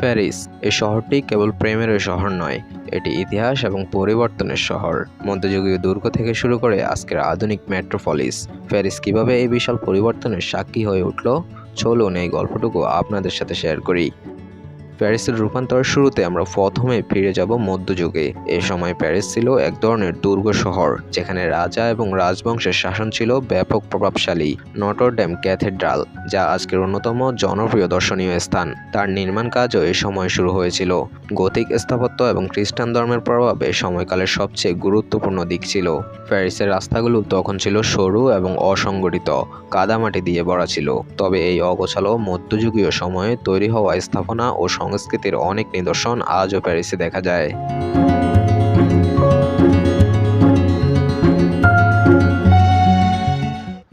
Paris. এই শহরটি কেবল প্রেমের শহর নয়, এটি ইতিহাস এবং পরিবর্তনের শহর। মধ্যযুগীয় দুর্গ থেকে শুরু করে আজকের আধুনিক মেট্রোপলিস। প্যারিস কীভাবে এই বিশাল পরিবর্তনের সাক্ষী হয়ে উঠল? চলুন এই গল্পটুকু আপনাদের সাথে শেয়ার করি। প্যারিসের রূপান্তরের শুরুতে আমরা প্রথমে ফিরে যাব মধ্যযুগে। এ সময় প্যারিস ছিল এক ধরনের দুর্গ শহর, যেখানে রাজা এবং রাজবংশের শাসন ছিল ব্যাপক প্রভাবশালী নটরডেম ক্যাথেড্রাল, যা আজকের অন্যতম জনপ্রিয় দর্শনীয় স্থান। তার নির্মাণ কাজও এ সময় শুরু হয়েছিল। গতিক স্থাপত্য এবং খ্রিস্টান ধর্মের প্রভাব এ সময়কালের সবচেয়ে গুরুত্বপূর্ণ দিক ছিল। প্যারিসের রাস্তাগুলো তখন ছিল সরু এবং অসংগঠিত, কাদামাটি দিয়ে ভরা ছিল। তবে এই অগোছালো মধ্যযুগীয় সময়ে তৈরি হওয়া স্থাপনা ও সংস্কৃতির অনেক নিদর্শন আজও প্যারিসে দেখা যায়।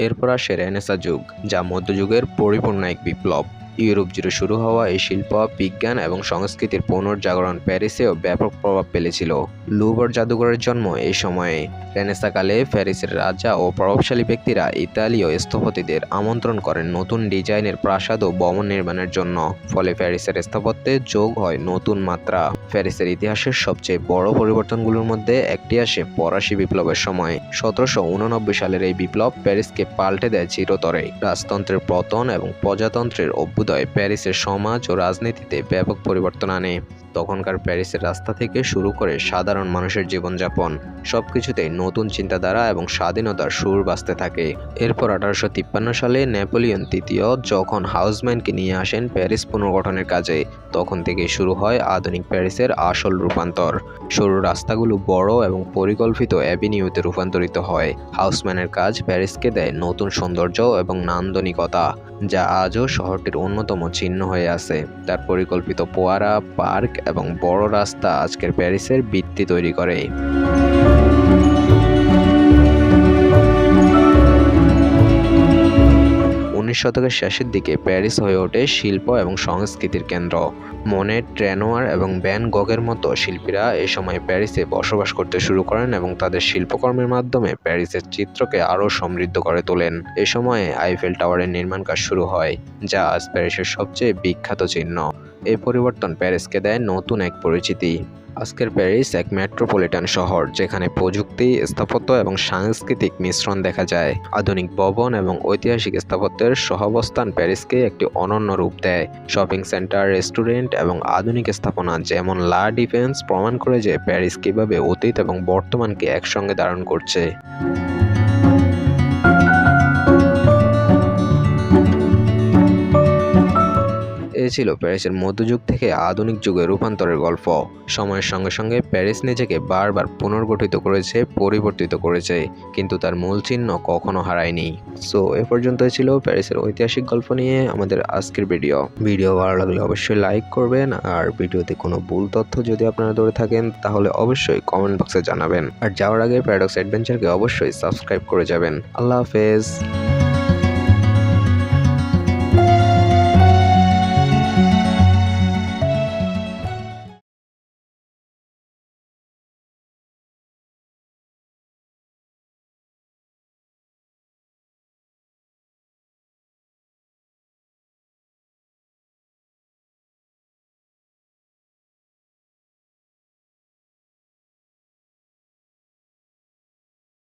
এরপর আসে রেনেসা যুগ, যা মধ্যযুগের পরিপূর্ণ এক বিপ্লব। ইউরোপ জুড়ে শুরু হওয়া এই শিল্প, বিজ্ঞান এবং সংস্কৃতির পুনর্জাগরণ প্যারিসেও ব্যাপক প্রভাব ফেলেছিল। লুবর জাদুঘরের জন্ম এই সময়ে। রেনেসাকালে প্যারিসের রাজা ও প্রভাবশালী ব্যক্তিরা ইতালীয় স্থপতিদের আমন্ত্রণ করেন নতুন ডিজাইনের প্রাসাদ ও ভবন নির্মাণের জন্য। ফলে প্যারিসের স্থাপত্যে যোগ হয় নতুন মাত্রা। প্যারিসের ইতিহাসের সবচেয়ে বড় পরিবর্তনগুলোর মধ্যে একটি আসে ফরাসি বিপ্লবের সময়। সতেরোশো উননব্বই সালের এই বিপ্লব প্যারিসকে পাল্টে দেয় চিরতরে। রাজতন্ত্রের পতন এবং প্রজাতন্ত্রের অভ্যুদয় প্যারিসের সমাজ ও রাজনীতিতে ব্যাপক পরিবর্তন আনে। তখনকার প্যারিসের রাস্তা থেকে শুরু করে সাধারণ মানুষের জীবনযাপন, সবকিছুতেই নতুন চিন্তাধারা এবং স্বাধীনতার সুর বাঁচতে থাকে। এরপর আঠারোশো তিপ্পান্ন সালে নেপোলিয়ন তৃতীয় যখন হাউসম্যানকে নিয়ে আসেন প্যারিস পুনর্গঠনের কাজে, তখন থেকেই শুরু হয় আধুনিক প্যারিসের আসল রূপান্তর। সরু রাস্তাগুলো বড় এবং পরিকল্পিত অ্যাভিনিউতে রূপান্তরিত হয়। হাউসম্যানের কাজ প্যারিসকে দেয় নতুন সৌন্দর্য এবং নান্দনিকতা, যা আজও শহরটির অন্যতম চিহ্ন হয়ে আছে। তার পরিকল্পিত পোয়ারা, পার্ক এবং বড় রাস্তা আজকের প্যারিসের ভিত্তি তৈরি করে। উনিশ শতকের শেষের দিকে প্যারিস হয়ে ওঠে শিল্প এবং সংস্কৃতির কেন্দ্র। মনেট ট্রেনোয়ার এবং ব্যান গগের মতো শিল্পীরা এই সময় প্যারিসে বসবাস করতে শুরু করেন এবং তাদের শিল্পকর্মের মাধ্যমে প্যারিসের চিত্রকে আরও সমৃদ্ধ করে তোলেন। এ সময়ে আইফেল টাওয়ারের নির্মাণ কাজ শুরু হয়, যা আজ প্যারিসের সবচেয়ে বিখ্যাত চিহ্ন। এই পরিবর্তন প্যারিসকে দেয় নতুন এক পরিচিতি। আজকের প্যারিস এক মেট্রোপলিটন শহর, যেখানে প্রযুক্তি, স্থাপত্য এবং সাংস্কৃতিক মিশ্রণ দেখা যায়। আধুনিক ভবন এবং ঐতিহাসিক স্থাপত্যের সহাবস্থান প্যারিসকে একটি অনন্য রূপ দেয়। শপিং সেন্টার, রেস্টুরেন্ট এবং আধুনিক স্থাপনা যেমন লা ডিফেন্স প্রমাণ করে যে প্যারিস কীভাবে অতীত এবং বর্তমানকে একসঙ্গে ধারণ করছে। ছিল প্যারিসের মধ্যযুগ থেকে আধুনিক যুগে রূপান্তরের গল্প। সময়ের সঙ্গে সঙ্গে প্যারিস নিজেকে বারবার পুনর্গঠিত করেছে, পরিবর্তিত করেছে, কিন্তু তার মূল চিহ্ন কখনো হারায়নি। সো এ পর্যন্তই ছিল প্যারিসের ঐতিহাসিক গল্প নিয়ে আমাদের আজকের ভিডিও। ভিডিও ভালো লাগলে অবশ্যই লাইক করবেন, আর ভিডিওতে কোনো ভুল তথ্য যদি আপনারা ধরে থাকেন, তাহলে অবশ্যই কমেন্ট বক্সে জানাবেন। আর যাওয়ার আগে প্যারাডক্স অ্যাডভেঞ্চারকে অবশ্যই সাবস্ক্রাইব করে যাবেন। আল্লাহ হাফেজ।